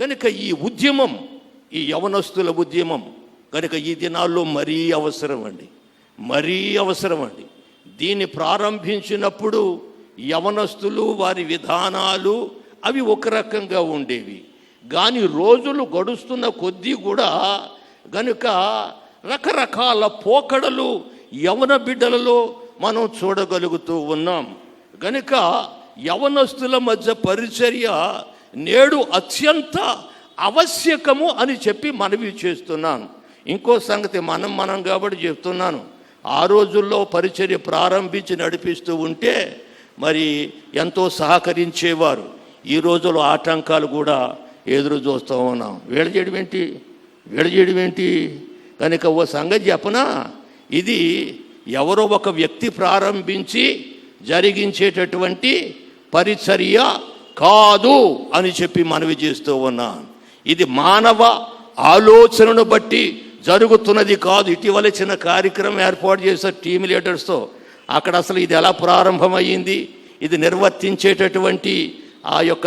కనుక ఈ ఉద్యమం ఈ యవనస్తుల ఉద్యమం కనుక ఈ దినాల్లో మరీ అవసరం అండి. మరీ అవసరం అండి. దీన్ని ప్రారంభించినప్పుడు యవనస్తులు వారి విధానాలు అవి ఒక రకంగా ఉండేవి. కానీ రోజులు గడుస్తున్న కొద్దీ కూడా గనుక రకరకాల పోకడలు యవన బిడ్డలలో మనం చూడగలుగుతూ ఉన్నాం. గనుక యవనస్తుల మధ్య పరిచర్య నేడు అత్యంత ఆవశ్యకము అని చెప్పి మనవి చేస్తున్నాను. ఇంకో సంగతి మనం మనం కాబట్టి చెప్తున్నాను. ఆ రోజుల్లో పరిచర్య ప్రారంభించి నడిపిస్తూ ఉంటే మరి ఎంతో సహకరించేవారు. ఈ రోజుల్లో ఆటంకాలు కూడా ఎదురు చూస్తూ ఉన్నాం. వీళ్ళ చేయడం ఏంటి? వీళ్ళ చేయడం ఏంటి? కనుక ఓ సంగతి చెప్పనా? ఇది ఎవరో ఒక వ్యక్తి ప్రారంభించి జరిగించేటటువంటి పరిచర్య కాదు అని చెప్పి మనవి చేస్తూ ఉన్నాను. ఇది మానవ ఆలోచనను బట్టి జరుగుతున్నది కాదు. ఇటీవల చిన్న కార్యక్రమం ఏర్పాటు చేశారు టీమ్ లీడర్స్తో అక్కడ అసలు ఇది ఎలా ప్రారంభమైంది ఇది నిర్వర్తించేటటువంటి ఆ యొక్క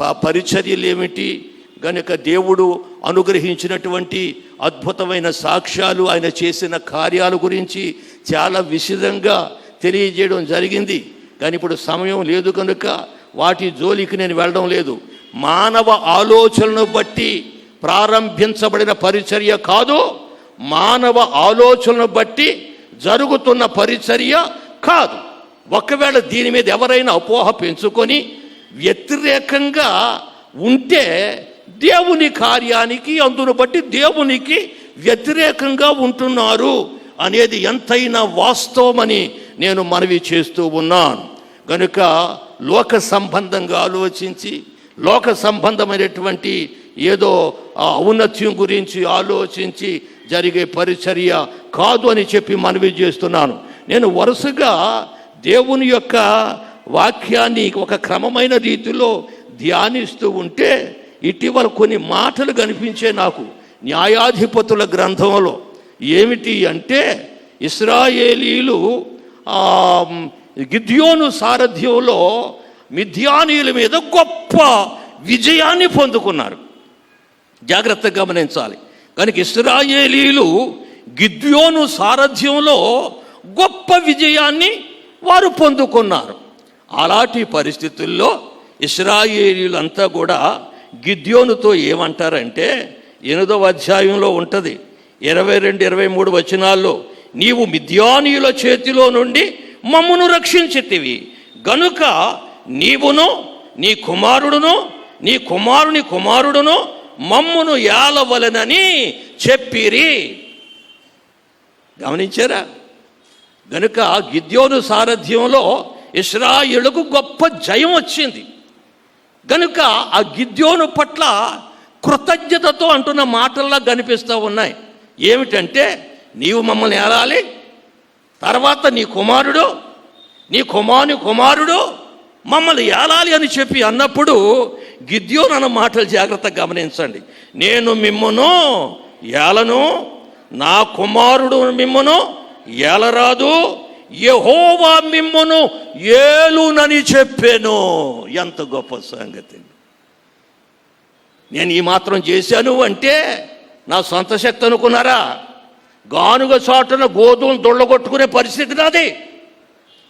ప- పరిచర్యలు ఏమిటి? గనుక దేవుడు అనుగ్రహించినటువంటి అద్భుతమైన సాక్ష్యాలు ఆయన చేసిన కార్యాల గురించి చాలా విశదంగా తెలియజేయడం జరిగింది. కానీ ఇప్పుడు సమయం లేదు కనుక వాటి జోలికి నేను వెళ్ళడం లేదు. మానవ ఆలోచనను బట్టి ప్రారంభించబడిన పరిచర్య కాదు మానవ ఆలోచనను బట్టి జరుగుతున్న పరిచర్య కాదు. ఒకవేళ దీని మీద ఎవరైనా అపోహ పెంచుకొని వ్యతిరేకంగా ఉంటే దేవుని కార్యానికి అందును బట్టి దేవునికి వ్యతిరేకంగా ఉంటున్నారు అనేది ఎంతైనా వాస్తవమని నేను మనవి చేస్తూ ఉన్నాను. కనుక లోక సంబంధంగా ఆలోచించి లోక సంబంధమైనటువంటి ఏదో ఆ ఔన్నత్యం గురించి ఆలోచించి జరిగే పరిచర్య కాదు అని చెప్పి మనవి చేస్తున్నాను. నేను వరుసగా దేవుని యొక్క వాక్యాన్ని ఒక క్రమమైన రీతిలో ధ్యానిస్తూ ఉంటే ఇటీవల కొన్ని మాటలు కనిపించే నాకు న్యాయాధిపతుల గ్రంథంలో. ఏమిటి అంటే ఇస్రాయేలీలు గిద్యోను సారథ్యంలో మిథ్యానీయుల మీద గొప్ప విజయాన్ని పొందుకున్నారు. జాగ్రత్తగా గమనించాలి. కనుక ఇస్రాయేలీలు గిద్యోను సారథ్యంలో గొప్ప విజయాన్ని వారు పొందుకున్నారు. అలాంటి పరిస్థితుల్లో ఇస్రాయేలీలంతా కూడా గిద్యోనుతో ఏమంటారంటే ఎనిమిదవ అధ్యాయంలో ఉంటుంది. ఇరవై రెండు ఇరవై మూడు వచనాల్లో నీవు మిథ్యానీయుల చేతిలో నుండి మమ్మును రక్షించితివి. గనుక నీవును నీ కుమారుడును నీ కుమారుని కుమారుడును మమ్మును ఏలవలనని చెప్పిరి. గమనించారా? గనుక గిద్యోను సారథ్యంలో ఇస్రాయులకు గొప్ప జయం వచ్చింది. గనుక ఆ గిద్యోను పట్ల కృతజ్ఞతతో అంటున్న మాటల్లా కనిపిస్తూ ఉన్నాయి. ఏమిటంటే నీవు మమ్మల్ని ఏలాలి? తర్వాత నీ కుమారుడు నీ కుమారుని కుమారుడు మమ్మల్ని ఏలాలి అని చెప్పి అన్నప్పుడు గిద్యోన్ అన్న మాటలు జాగ్రత్తగా గమనించండి. నేను మిమ్మను ఏలను నా కుమారుడు మిమ్మను ఏలరాదు యహోవా మిమ్మను ఏలునని చెప్పాను. ఎంత గొప్ప సంగతి. నేను ఈ మాత్రం చేశాను అంటే నా సొంత శక్తి అనుకున్నారా? గానుగ చాటున గోధుమ దొళ్ళగొట్టుకునే పరిస్థితి నాది.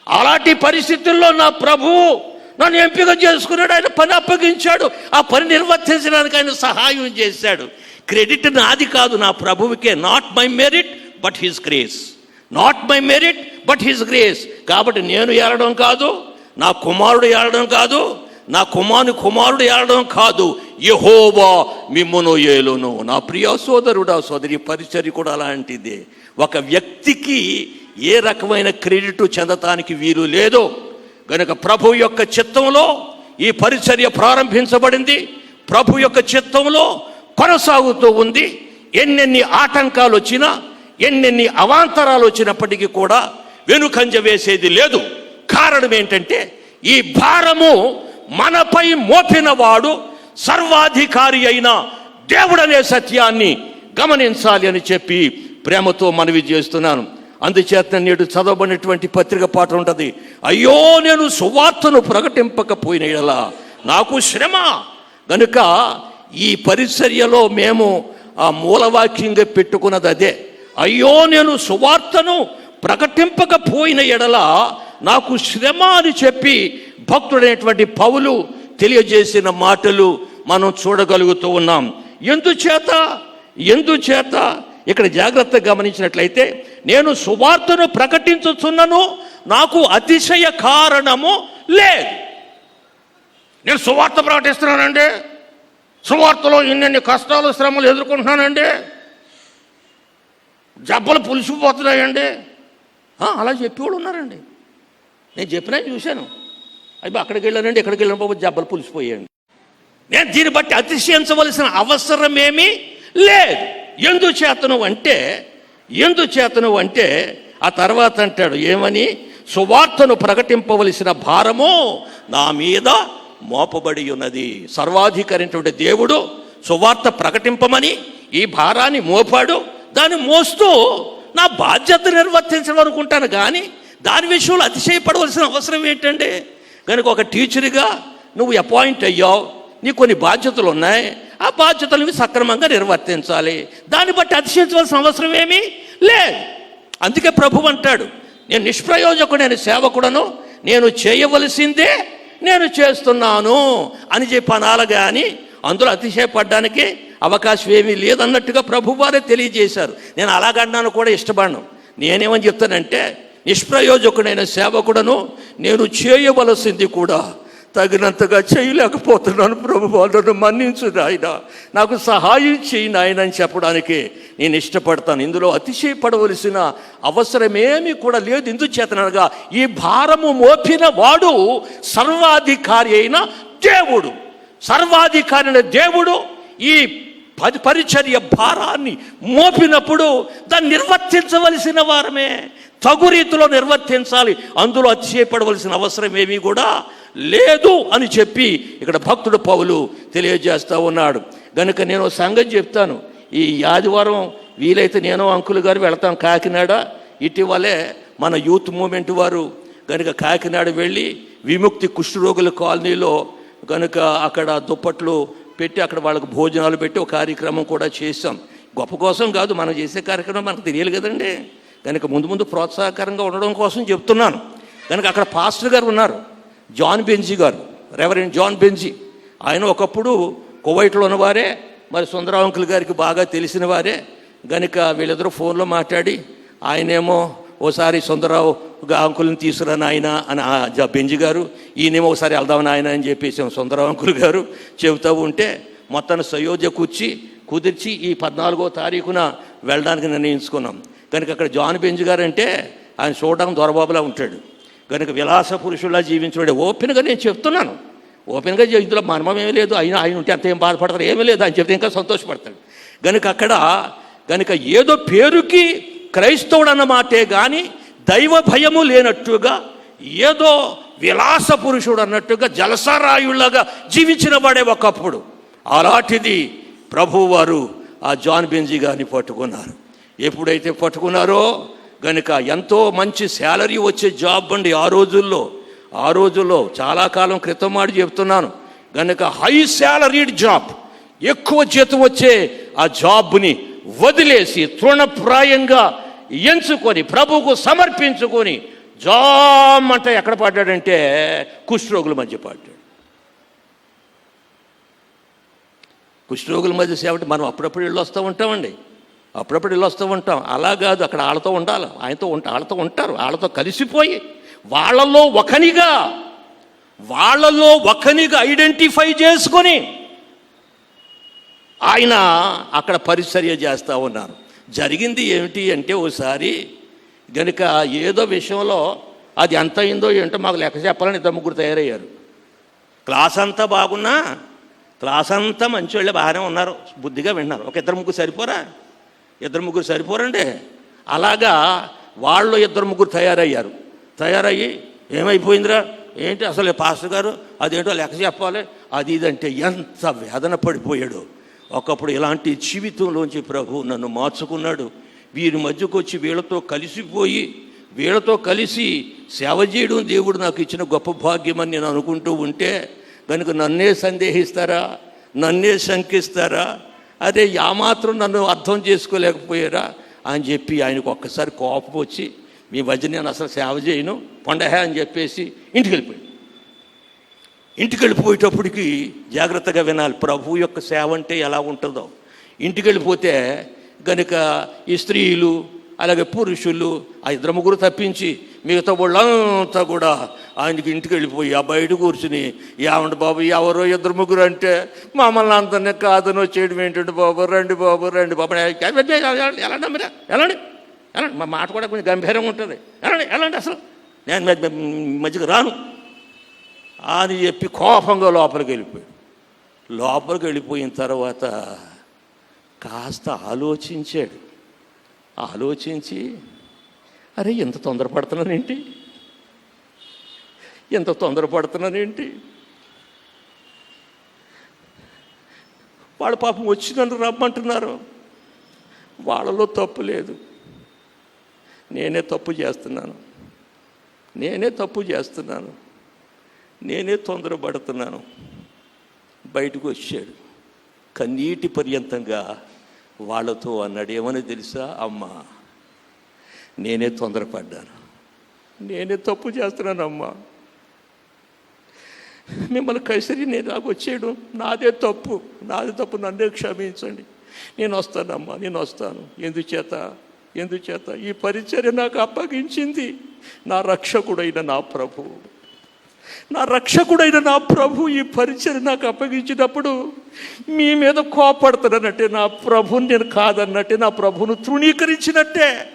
అలాంటి పరిస్థితుల్లో నా ప్రభువు నన్ను ఎంపిక చేసుకున్నాడు ఆయన పని అప్పగించాడు. ఆ పని నిర్వర్తించడానికి ఆయన సహాయం చేశాడు. క్రెడిట్ నాది కాదు నా ప్రభువుకే. Not my merit but his grace not my merit but his grace కాబట్టి నేను ఏడడం కాదు నా కుమారుడు ఏడడం కాదు నా కుమారుని కుమారుడు ఏడడం కాదు యహోవా మిమ్మును ఏలును. నా ప్రియ సోదరుడా సోదరి పరిచర్య కూడా అలాంటిదే. ఒక వ్యక్తికి ఏ రకమైన క్రెడిట్ చెందటానికి వీలు లేదు. గనుక ప్రభు యొక్క చిత్తంలో ఈ పరిచర్య ప్రారంభించబడింది. ప్రభు యొక్క చిత్తంలో కొనసాగుతూ ఉంది. ఎన్నెన్ని ఆటంకాలు వచ్చినా ఎన్నెన్ని అవాంతరాలు వచ్చినప్పటికీ కూడా వెనుకంజ వేసేది లేదు. కారణం ఏంటంటే ఈ భారము మనపై మోపినవాడు సర్వాధికారి అయిన దేవుడనే సత్యాన్ని గమనించాలి అని చెప్పి ప్రేమతో మనవి చేస్తున్నాను. అందుచేత నేడు చదవబడినటువంటి పత్రిక పాట ఉంటుంది. అయ్యో నేను సువార్తను ప్రకటింపకపోయిన యెడల నాకు శ్రమ. కనుక ఈ పరిచర్యలో మేము ఆ మూలవాక్యంగా పెట్టుకున్నది అదే. అయ్యో నేను సువార్తను ప్రకటింపకపోయిన ఎడల నాకు శ్రమ అని చెప్పి భక్తుడైనటువంటి పౌలు తెలియజేసిన మాటలు మనం చూడగలుగుతూ ఉన్నాం. ఎందుచేత? ఎందుచేత? ఇక్కడ జాగ్రత్తగా గమనించినట్లయితే నేను సువార్తను ప్రకటించుతున్నను నాకు అతిశయ కారణము లేదు. నేను సువార్త ప్రకటిస్తున్నానండి. సువార్తలో ఇన్నెన్ని కష్టాలు శ్రమలు ఎదుర్కొంటున్నానండి. జబ్బలు పులిసిపోతున్నాయండి. ఆ, అలా చెప్పేవాళ్ళు ఉన్నారండి. నేను చెప్పినా చూశాను. అయ్యి అక్కడికి వెళ్ళానండి ఎక్కడికి వెళ్ళిన బాబు? జబ్బలు పులిసిపోయాయండి. నేను దీన్ని బట్టి అతిశయించవలసిన అవసరమేమీ లేదు. ఎందుచేతను అంటే ఎందుచేతను అంటే ఆ తర్వాత అంటాడు ఏమని? సువార్తను ప్రకటింపవలసిన భారము నా మీద మోపబడి ఉన్నది. సర్వాధికారైనటువంటి దేవుడు సువార్త ప్రకటింపమని ఈ భారాన్ని మోపాడు. దాన్ని మోస్తూ నా బాధ్యత నిర్వర్తించడం అనుకుంటాను. కానీ దాని విషయంలో అతిశయపడవలసిన అవసరం ఏంటండి కనుక ఒక టీచర్గా నువ్వు అపాయింట్ అయ్యావు నీకు కొన్ని బాధ్యతలు ఉన్నాయి ఆ బాధ్యతలను సక్రమంగా నిర్వర్తించాలి. దాన్ని బట్టి అతిశయించవలసిన అవసరం ఏమీ లేదు. అందుకే ప్రభు అంటాడు నేను నిష్ప్రయోజకుడైన సేవకుడను నేను చేయవలసిందే నేను చేస్తున్నాను అని చెప్పి అనాలి కానీ అందులో అతిశయపడడానికి అవకాశం ఏమీ లేదన్నట్టుగా ప్రభు వారే తెలియజేశారు. నేను అలాగన్నాను కూడా ఇష్టపడను. నేనేమని చెప్తానంటే నిష్ప్రయోజకుడైన సేవకుడను నేను చేయవలసింది కూడా తగినంతగా చేయలేకపోతున్నాను ప్రభు. వాళ్ళను మన్నించు నాయన. నాకు సహాయం చేయి నాయన అని చెప్పడానికి నేను ఇష్టపడతాను. ఇందులో అతిశయపడవలసిన అవసరమేమీ కూడా లేదు. ఇందుచేతనగా ఈ భారము మోపిన వాడు సర్వాధికారి అయిన దేవుడు. సర్వాధికారి అయిన దేవుడు ఈ పరిచర్య భారాన్ని మోపినప్పుడు దాన్ని నిర్వర్తించవలసిన వారమే. తగు రీతిలో నిర్వర్తించాలి. అందులో అతిశయపడవలసిన అవసరం ఏమీ కూడా లేదు అని చెప్పి ఇక్కడ భక్తుడు పౌలు తెలియజేస్తూ ఉన్నాడు. గనుక నేను సంగతి చెప్తాను. ఈ ఆదివారం వీలైతే నేను అంకుల్ గారు వెళతాం కాకినాడ. ఇటీవలే మన యూత్ మూమెంట్ వారు కనుక కాకినాడ వెళ్ళి విముక్తి కుష్ఠరోగుల కాలనీలో కనుక అక్కడ దుప్పట్లు పెట్టి అక్కడ వాళ్ళకు భోజనాలు పెట్టి ఒక కార్యక్రమం కూడా చేశాం. గొప్ప కోసం కాదు మనం చేసే కార్యక్రమం మనకు తెలియాలి కదండి. కనుక ముందు ముందు ప్రోత్సాహకరంగా ఉండడం కోసం చెప్తున్నాను. కనుక అక్కడ పాస్టర్ గారు ఉన్నారు. జాన్ బెంజీ గారు రెవరెండ్ జాన్ బెంజీ. ఆయన ఒకప్పుడు కువైట్లో ఉన్నవారే మరి సుందరరావు అంకుల్ గారికి బాగా తెలిసిన వారే. గనుక వీళ్ళిద్దరూ ఫోన్లో మాట్లాడి ఆయనేమో ఓసారి సుందరరావు అంకుల్ని తీసుకురా ఆయన అని బెంజి గారు ఈయనేమో ఒకసారి వెళ్దామని ఆయన అని చెప్పేసి సుందరరావు అంకుల్ గారు చెబుతూ ఉంటే మొత్తాన్ని సయోధ్య కూర్చి కుదిర్చి ఈ పద్నాలుగో తారీఖున వెళ్ళడానికి నిర్ణయించుకున్నాం. కనుక అక్కడ జాన్ బెంజ్ గారు అంటే ఆయన చూడడం దొరబాబులా ఉంటాడు. కనుక విలాస పురుషుల్లా జీవించాడు ఓపెన్గా నేను చెప్తున్నాను. ఓపెన్గా ఇందులో మర్మం ఏమీ లేదు. ఆయన ఆయన ఉంటే అంత ఏం బాధపడతారు? ఏమీ లేదు. అని చెప్తే ఇంకా సంతోషపడతాడు. కనుక అక్కడ కనుక ఏదో పేరుకి క్రైస్తవుడు అన్న మాటే కానీ దైవ భయము లేనట్టుగా ఏదో విలాస పురుషుడు అన్నట్టుగా జలసరాయుళ్ళగా జీవించిన వాడే ఒకప్పుడు. అలాంటిది ప్రభువారు ఆ జాన్ బెంజీ గారిని పట్టుకున్నారు. ఎప్పుడైతే పట్టుకున్నారో గనుక ఎంతో మంచి శాలరీ వచ్చే జాబ్ అండి ఆ రోజుల్లో. ఆ రోజుల్లో చాలా కాలం క్రితం మాట చెప్తున్నాను. గనుక హై శాలరీడ్ జాబ్ ఎక్కువ జీతం వచ్చే ఆ జాబ్ని వదిలేసి తృణప్రాయంగా ఎంచుకొని ప్రభువుకు సమర్పించుకొని జామ్ అంటే ఎక్కడ పాడాడంటే కుష్ఠరోగుల మధ్య పాడాడు. కుష్ఠరోగుల మధ్య సేవటి మనం అప్పుడప్పుడు వెళ్ళి వస్తూ ఉంటామండి. అప్పుడప్పుడు ఇల్లు వస్తూ ఉంటాం. అలా కాదు అక్కడ వాళ్ళతో ఉండాలి. ఆయనతో ఉంటా వాళ్ళతో ఉంటారు. వాళ్ళతో కలిసిపోయి వాళ్ళలో ఒకనిగా వాళ్ళలో ఒకనిగా ఐడెంటిఫై చేసుకొని ఆయన అక్కడ పరిచర్య చేస్తూ ఉన్నారు. జరిగింది ఏమిటి అంటే ఓసారి గనుక ఏదో విషయంలో అది ఎంత అయిందో ఏంటో మాకు లెక్క చెప్పాలని ఇద్దరు ముగ్గురు తయారయ్యారు. క్లాస్ అంతా బాగున్నా క్లాస్ అంతా మంచి వాళ్ళే బాగానే ఉన్నారు. బుద్ధిగా విన్నారు. ఒక ఇద్దరు ముగ్గురు సరిపోరా? ఇద్దరు ముగ్గురు సరిపోరండి. అలాగా వాళ్ళు ఇద్దరు ముగ్గురు తయారయ్యారు. తయారయ్యి ఏమైపోయిందిరా? ఏంటి అసలు పాస్టర్ గారు అదేంటో లెక్క చెప్పాలి? అది ఇదంటే ఎంత వేదన పడిపోయాడు. ఒకప్పుడు ఇలాంటి జీవితంలోంచి ప్రభు నన్ను మార్చుకున్నాడు. వీరి మధ్యకు వచ్చి వీళ్ళతో కలిసిపోయి వీళ్ళతో కలిసి సేవ చేయడం దేవుడు నాకు ఇచ్చిన గొప్ప భాగ్యం అని నేను అనుకుంటూ ఉంటే కనుక నన్నే సందేహిస్తారా? నన్నే శంకిస్తారా? అదే ఆ మాత్రం నన్ను అర్థం చేసుకోలేకపోయారా అని చెప్పి ఆయనకు ఒక్కసారి కోపం వచ్చి మీ వద్ద నేను అసలు సేవ చేయను పండహే అని చెప్పేసి ఇంటికి వెళ్ళిపోయాడు ఇంటికి వెళ్ళిపోయేటప్పటికి జాగ్రత్తగా వినాలి ప్రభు యొక్క సేవ అంటే ఎలా ఉంటుందో. ఇంటికి వెళ్ళిపోతే గనుక ఈ స్త్రీలు అలాగే పురుషులు ఆ ఇద్దరు ముగ్గురు తప్పించి మిగతా వాళ్ళంతా కూడా ఆయనకి ఇంటికి వెళ్ళిపోయి ఆ బయట కూర్చుని ఏమండి బాబు ఎవరో ఇద్దరు ముగ్గురు అంటే మమ్మల్ని అందరినీ కాదని వచ్చేయడం ఏంటంటే బాబు? రండి బాబు రండి బాబు. ఎలాంటి అమ్మరా ఎలాండి ఎలాండి? మా మాట కూడా కొంచెం గంభీరంగా ఉంటుంది. ఎలాండి ఎలాంటి అసలు? నేను మధ్యకి రాను. అని చెప్పి కోపంగా లోపలికి వెళ్ళిపోయాడు. లోపలికి వెళ్ళిపోయిన తర్వాత కాస్త ఆలోచించాడు. ఆలోచించి అరే ఎంత తొందరపడుతున్నానేంటి? ఎంత తొందరపడుతున్నానేంటి? వాళ్ళ పాపం వచ్చి నన్ను రమ్మంటున్నారు. వాళ్ళలో తప్పు లేదు. నేనే తప్పు చేస్తున్నాను. నేనే తప్పు చేస్తున్నాను. నేనే తొందరపడుతున్నాను. బయటకు వచ్చాడు. కన్నీటి పర్యంతంగా వాళ్ళతో అన్నాడు ఏమని తెలుసా అమ్మా? నేనే తొందరపడ్డాను. నేనే తప్పు చేస్తున్నానమ్మా. మిమ్మల్ని కైసరి నేను నాకు వచ్చేయడం నాదే తప్పు. నాదే తప్పు నన్నే క్షమించండి. నేను వస్తానమ్మా నేను వస్తాను. ఎందుచేత? ఎందుచేత? ఈ పరిచర్య నాకు అప్పగించింది. నా రక్షకుడైన నా ప్రభు. నా రక్షకుడైన నా ప్రభు ఈ పరిచయం నాకు అప్పగించినప్పుడు మీ మీద కోపడుతున్నానంటే నా ప్రభుని నేను కాదన్నట్టే నా ప్రభును తృణీకరించినట్టే.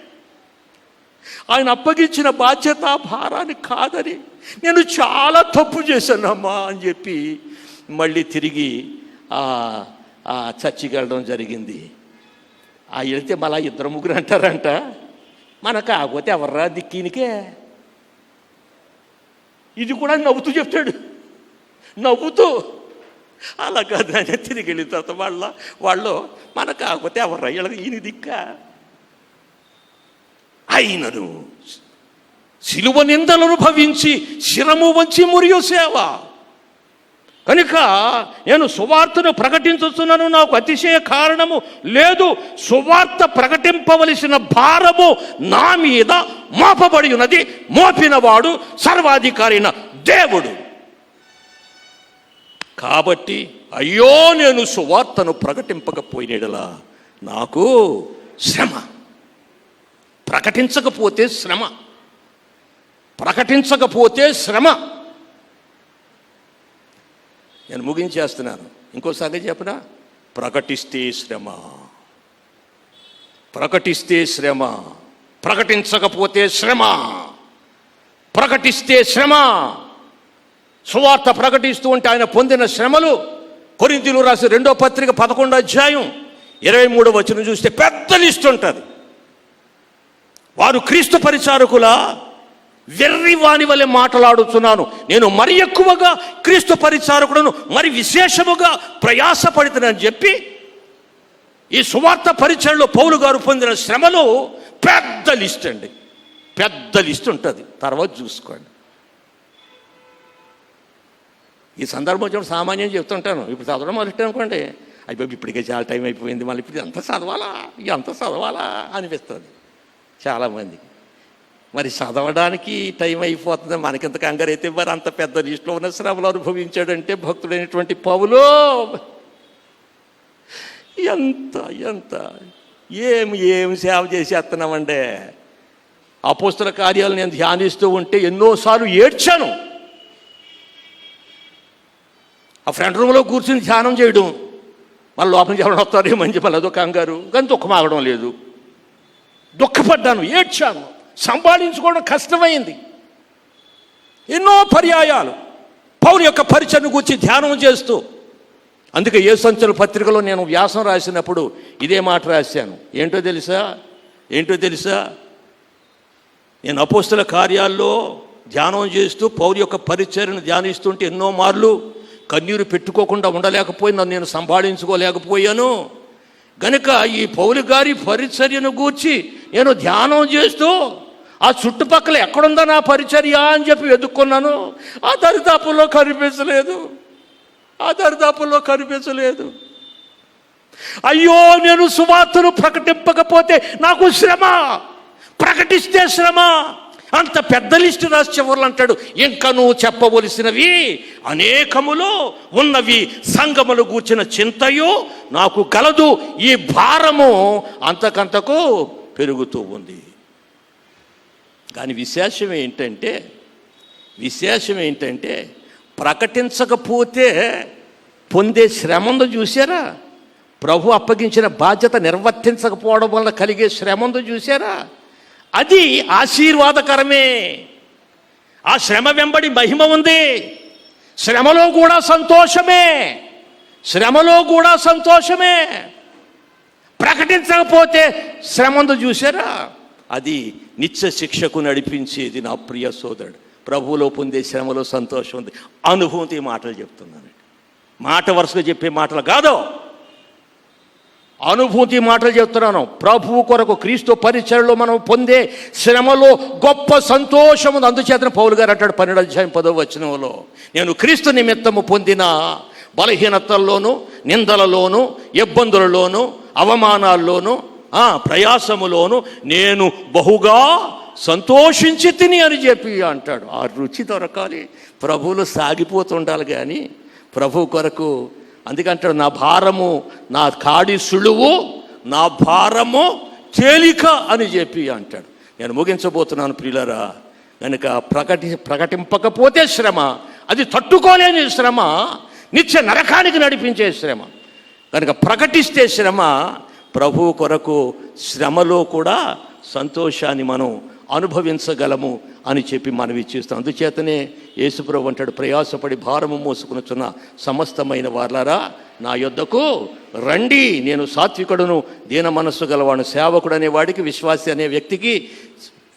ఆయన అప్పగించిన బాధ్యత భారాన్ని కాదని నేను చాలా తప్పు చేశానమ్మా అని చెప్పి మళ్ళీ తిరిగి ఆ చర్చికి వెళ్ళడం జరిగింది. ఆ వెళ్తే మళ్ళా ఇద్దరు ముగ్గురు అంటారంట మన కాకపోతే ఎవర్రా దిక్కీనికే? ఇది కూడా నవ్వుతూ చెప్తాడు. నవ్వుతూ అలా కాదు తిరిగి వెళ్ళిన తర్వాత వాళ్ళ వాళ్ళు మన కాకపోతే ఎవర్రా వీళ్ళకి ఈయన దిక్క? అయినను. సిలువ నిందలను భవించి శిరము వంచి మురియు సేవ కనుక నేను సువార్తను ప్రకటించుతున్నాను నాకు అతిశయ కారణము లేదు. సువార్త ప్రకటింపవలసిన భారము నా మీద మోపబడి ఉన్నది మోపినవాడు సర్వాధికారైన దేవుడు. కాబట్టి అయ్యో నేను సువార్తను ప్రకటింపకపోయినడలా. నాకు శ్రమ. ప్రకటించకపోతే శ్రమ. ప్రకటించకపోతే శ్రమ. నేను ముగించేస్తున్నాను. ఇంకోసారి చెప్పనా? ప్రకటిస్తే శ్రమ. ప్రకటిస్తే శ్రమ. ప్రకటించకపోతే శ్రమ. ప్రకటిస్తే శ్రమ. సువార్త ప్రకటిస్తూ ఉంటే ఆయన పొందిన శ్రమలు కొరింతలు రాసి రెండో పత్రిక పదకొండో అధ్యాయం ఇరవై మూడో వచ్చిన చూస్తే పెద్ద లిస్ట్ ఉంటుంది. వారు క్రీస్తు పరిచారకుల వెర్రి వాని వలె మాట్లాడుతున్నాను నేను మరి ఎక్కువగా క్రీస్తు పరిచారకులను మరి విశేషముగా ప్రయాసపడుతున్నానని చెప్పి ఈ సువార్త పరిచయంలో పౌలు గారు పొందిన శ్రమలు పెద్ద లిస్ట్ అండి. పెద్ద లిస్ట్ ఉంటుంది. తర్వాత చూసుకోండి. ఈ సందర్భం చూడండి సామాన్యం చెప్తుంటాను. ఇప్పుడు చదవడం మొదలెట్టాను అనుకోండి అయిపోయి ఇప్పటికే చాలా టైం అయిపోయింది. మళ్ళీ ఇప్పుడు ఎంత చదవాలా? అంత చదవాలా? అనిపిస్తుంది. చాలామంది. మరి చదవడానికి టైం అయిపోతుంది. మనకింత కంగారు అయితే మరి అంత పెద్ద లిస్టులో ఉన్న శ్రమలు అనుభవించాడంటే భక్తుడైనటువంటి పౌలు. ఎంత ఎంత. ఏం ఏం సేవ చేసేస్తున్నామంటే అపోస్తుల కార్యాలు నేను ధ్యానిస్తూ ఉంటే ఎన్నోసార్లు ఏడ్చాను. ఆ ఫ్రంట్ రూమ్లో కూర్చుని ధ్యానం చేయడం. మళ్ళీ లోపలికి ఎవరైనా వస్తారేమని చెప్పి అదో కంగారు. కానీ దుఃఖం ఆగడం లేదు. దుఃఖపడ్డాను ఏడ్చాను. సంపాదించుకోవడం కష్టమైంది. ఎన్నో పర్యాయాలు. పౌరు యొక్క పరిచయను గురించి ధ్యానం చేస్తూ అందుకే ఏ సంచుల పత్రికలో నేను వ్యాసం రాసినప్పుడు ఇదే మాట రాశాను. ఏంటో తెలుసా? ఏంటో తెలుసా? నేను అపోస్తుల కార్యాల్లో ధ్యానం చేస్తూ పౌరు యొక్క పరిచయను ధ్యానిస్తుంటే ఎన్నో మార్లు కన్నీరు పెట్టుకోకుండా ఉండలేకపోయి నన్ను నేను సంపాదించుకోలేకపోయాను గనుక ఈ పౌలు గారి పరిచర్యను గూర్చి నేను ధ్యానం చేస్తూ ఆ చుట్టుపక్కల ఎక్కడుందా నా పరిచర్య అని చెప్పి వెతుక్కున్నాను. ఆ దరిదాపుల్లో కనిపించలేదు. ఆ దరిదాపుల్లో కనిపించలేదు. అయ్యో నేను సువార్తను ప్రకటింపకపోతే నాకు శ్రమ. ప్రకటిస్తే శ్రమ. అంత పెద్ద లిస్టు రాసి చివరిలో అంటాడు. ఇంకా నువ్వు చెప్పవలసినవి అనేకములు ఉన్నవి. సంగములు గూర్చిన చింతయు నాకు కలదు. ఈ భారము అంతకంతకు పెరుగుతూ ఉంది. కానీ విశేషం ఏంటంటే విశేషం ఏంటంటే ప్రకటించకపోతే పొందే శ్రమందు చూసారా ప్రభు అప్పగించిన బాధ్యత నిర్వర్తించకపోవడం వల్ల కలిగే శ్రమందు చూసారా అది ఆశీర్వాదకరమే. ఆ శ్రమ వెంబడి మహిమ ఉంది. శ్రమలో కూడా సంతోషమే. శ్రమలో కూడా సంతోషమే. ప్రకటించకపోతే శ్రమందు చూసారా అది నిత్య శిక్షకు నడిపించేది నా ప్రియ సోదరుడు. ప్రభువులో పొందే శ్రమలో సంతోషం ఉంది. అనుభూతి మాటలు చెప్తున్నాను. మాట వరుసగా చెప్పే మాటలు కాదు. అనుభూతి మాటలు చెప్తున్నాను. ప్రభువు కొరకు క్రీస్తు పరిచయలో మనం పొందే శ్రమలో గొప్ప సంతోషం ఉంది. అందుచేతన పౌలు గారు అంటాడు పన్నెండు అధ్యాయం పదవ వచనంలో నేను క్రీస్తు నిమిత్తము పొందిన బలహీనతల్లోనూ నిందలలోనూ ఇబ్బందులలోనూ అవమానాల్లోనూ ప్రయాసములోను నేను బహుగా సంతోషించి తిని అని చెప్పి అంటాడు. ఆ రుచి దొరకాలి. ప్రభువులు సాగిపోతుండాలి కానీ ప్రభు కొరకు అందుకంటాడు నా భారము నా కాడి సులువు నా భారము తేలిక అని చెప్పి అంటాడు. నేను ముగించబోతున్నాను ప్రియులరా కనుక ప్రకటి ప్రకటింపకపోతే శ్రమ అది తట్టుకోలేని శ్రమ నిత్య నరకానికి నడిపించే శ్రమ. కనుక ప్రకటిస్తే శ్రమ ప్రభువు కొరకు శ్రమలో కూడా సంతోషాన్ని మనం అనుభవించగలము అని చెప్పి మనం చేస్తాం. అందుచేతనే యేసుప్రభు అంటాడు ప్రయాసపడి భారము మోసుకునుచున్న సమస్తమైన వార్లారా నా యొద్దకు రండి నేను సాత్వికుడును దీన మనస్సు గలవాడు సేవకుడు అనే వాడికి విశ్వాసి అనే వ్యక్తికి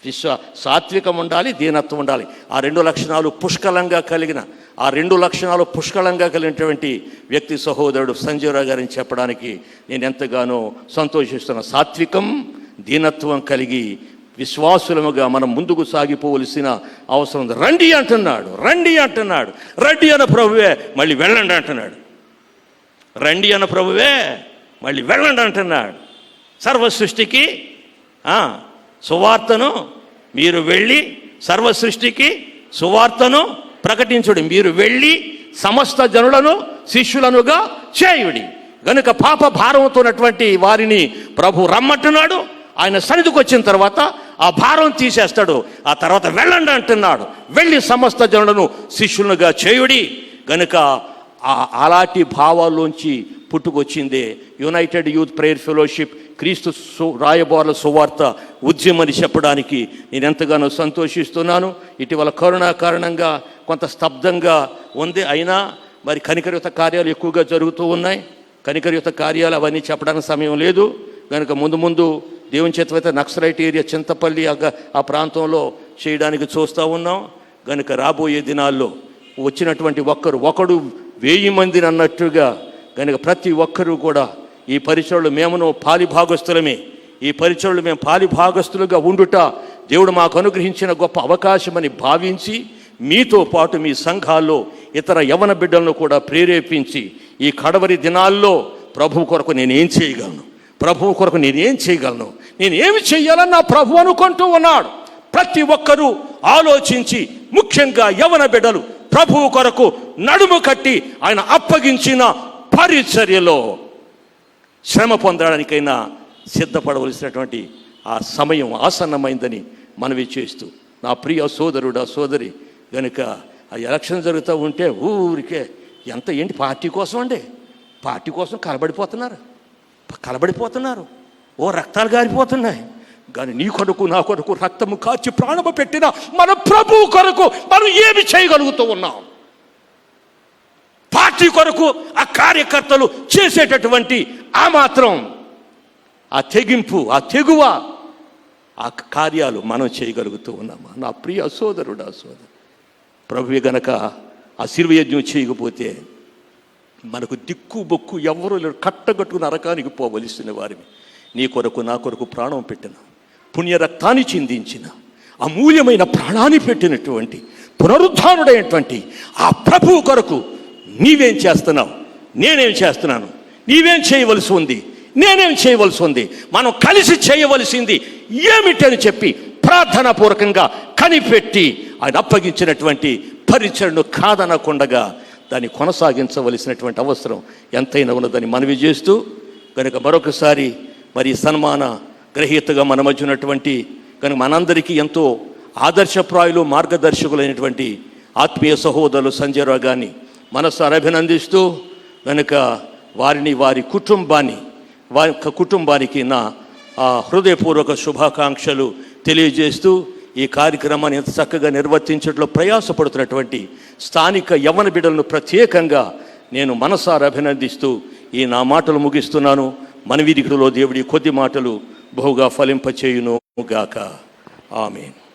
విశ్వ సాత్వికం ఉండాలి దీనత్వం ఉండాలి. ఆ రెండు లక్షణాలు పుష్కలంగా కలిగిన ఆ రెండు లక్షణాలు పుష్కలంగా కలిగినటువంటి వ్యక్తి సహోదరుడు సంజీవరావు గారిని చెప్పడానికి నేను ఎంతగానో సంతోషిస్తున్నా. సాత్వికం దీనత్వం కలిగి విశ్వాసులముగా మనం ముందుకు సాగిపోవలసిన అవసరం ఉంది. రండి అంటున్నాడు రండి అంటున్నాడు. రండి అన్న ప్రభువే మళ్ళీ వెళ్ళండి అంటున్నాడు. రండి అన్న ప్రభువే మళ్ళీ వెళ్ళండి అంటున్నాడు. సర్వ సృష్టికి సువార్తను మీరు వెళ్ళి సర్వ సృష్టికి సువార్తను ప్రకటించుడి. మీరు వెళ్ళి సమస్త జనులను శిష్యులనుగా చేయుడి. గనుక పాప భారంతో ఉన్నటువంటి వారిని ప్రభు రమ్మంటున్నాడు. ఆయన సన్నిధికి వచ్చిన తర్వాత ఆ భారం తీసేస్తాడు. ఆ తర్వాత వెళ్ళండి అంటున్నాడు. వెళ్ళి సమస్త జనులను శిష్యులుగా చేయుడి. గనుక అలాంటి భావాల్లోంచి పుట్టుకొచ్చిందే. యునైటెడ్ యూత్ ప్రేయర్ ఫెలోషిప్ క్రీస్తు సు రాయబారుల సువార్త ఉద్యమని చెప్పడానికి నేను ఎంతగానో సంతోషిస్తున్నాను. ఇటీవల కరోనా కారణంగా కొంత స్తబ్దంగా ఉంది. అయినా మరి కనికరయుత కార్యాలు ఎక్కువగా జరుగుతూ ఉన్నాయి. కనికరయుత కార్యాలు అవన్నీ చెప్పడానికి సమయం లేదు. కనుక ముందు ముందు దేవుని చేతవైతే నక్సలైట్ ఏరియా చింతపల్లి ఆ ఆ ప్రాంతంలో చేయడానికి చూస్తూ ఉన్నాం. కనుక రాబోయే దినాల్లో వచ్చినటువంటి ఒక్కరు ఒకడు వెయ్యి మందిని అన్నట్టుగా కనుక ప్రతి ఒక్కరూ కూడా ఈ పరిచయలు మేమును పాలిభాగస్తులమే ఈ పరిచయలు మేము పాలిభాగస్తులుగా ఉండుట దేవుడు మాకు అనుగ్రహించిన గొప్ప అవకాశమని భావించి మీతో పాటు మీ సంఘాల్లో ఇతర యవన బిడ్డలను కూడా ప్రేరేపించి ఈ కడవరి దినాల్లో ప్రభు కొరకు నేనేం చేయగలను? ప్రభు కొరకు నేనేం చేయగలను? నేను ఏమి చేయాలని నా ప్రభు అనుకుంటూ ఉన్నాడు. ప్రతి ఒక్కరూ ఆలోచించి ముఖ్యంగా యవన బిడ్డలు ప్రభువు కొరకు నడుము కట్టి ఆయన అప్పగించిన పరిచర్యలో శ్రమ పొందడానికైనా సిద్ధపడవలసినటువంటి ఆ సమయం ఆసన్నమైందని మనవి చేస్తూ నా ప్రియ సోదరుడా సోదరి కనుక ఆ ఎలక్షన్ జరుగుతూ ఉంటే ఊరికే ఎంత ఏంటి పార్టీ కోసం అండి? పార్టీ కోసం కలబడిపోతున్నారు కలబడిపోతున్నారు. ఓ రక్తాలు గారిపోతున్నాయి. కానీ నీ కొరకు నా కొరకు రక్తము కాచి ప్రాణము పెట్టిన మన ప్రభు కొరకు మనం ఏమి చేయగలుగుతూ ఉన్నాం? పార్టీ కొరకు ఆ కార్యకర్తలు చేసేటటువంటి ఆ మాత్రం ఆ తెగింపు ఆ తెగువ ఆ కార్యాలు మనం చేయగలుగుతూ ఉన్నామా? నా ప్రియ సోదరుడా సోదరు ప్రభువి గనక ఆ శిల్వయజ్ఞం చేయకపోతే మనకు దిక్కు బొక్కు ఎవరు లేరు. కట్టగట్టుకు నరకానికి పోవలసిన వారిని నీ కొరకు నా కొరకు ప్రాణం పెట్టిన పుణ్యరక్తాన్ని చిందించిన అమూల్యమైన ప్రాణాన్ని పెట్టినటువంటి పునరుద్ధానుడైనటువంటి ఆ ప్రభువు కొరకు నీవేం చేస్తున్నావు? నేనేం చేస్తున్నాను? నీవేం చేయవలసి ఉంది? నేనేం చేయవలసి ఉంది? మనం కలిసి చేయవలసింది ఏమిటని చెప్పి ప్రార్థనాపూర్వకంగా కనిపెట్టి ఆయన అప్పగించినటువంటి పరిచయను కాదనకుండగా దాన్ని కొనసాగించవలసినటువంటి అవసరం ఎంతైనా ఉన్నదని మనవి చేస్తూ కనుక మరొకసారి మరి సన్మాన గ్రహీతగా మన మధ్య ఉన్నటువంటి కనుక మనందరికీ ఎంతో ఆదర్శప్రాయులు మార్గదర్శకులైనటువంటి ఆత్మీయ సహోదరులు సంజయరావు గారిని మనసారి అభినందిస్తూ కనుక వారిని వారి కుటుంబాన్ని వారి యొక్క కుటుంబానికి నా హృదయపూర్వక శుభాకాంక్షలు తెలియజేస్తూ ఈ కార్యక్రమాన్ని ఎంత చక్కగా నిర్వర్తించడంలో ప్రయాసపడుతున్నటువంటి స్థానిక యవన బిడ్డలను ప్రత్యేకంగా నేను మనసారా అభినందిస్తూ ఈ నా మాటలు ముగిస్తున్నాను. మన దేవుడి కొద్ది మాటలు బహుగా ఫలింపచేయును గాక ఆమెను.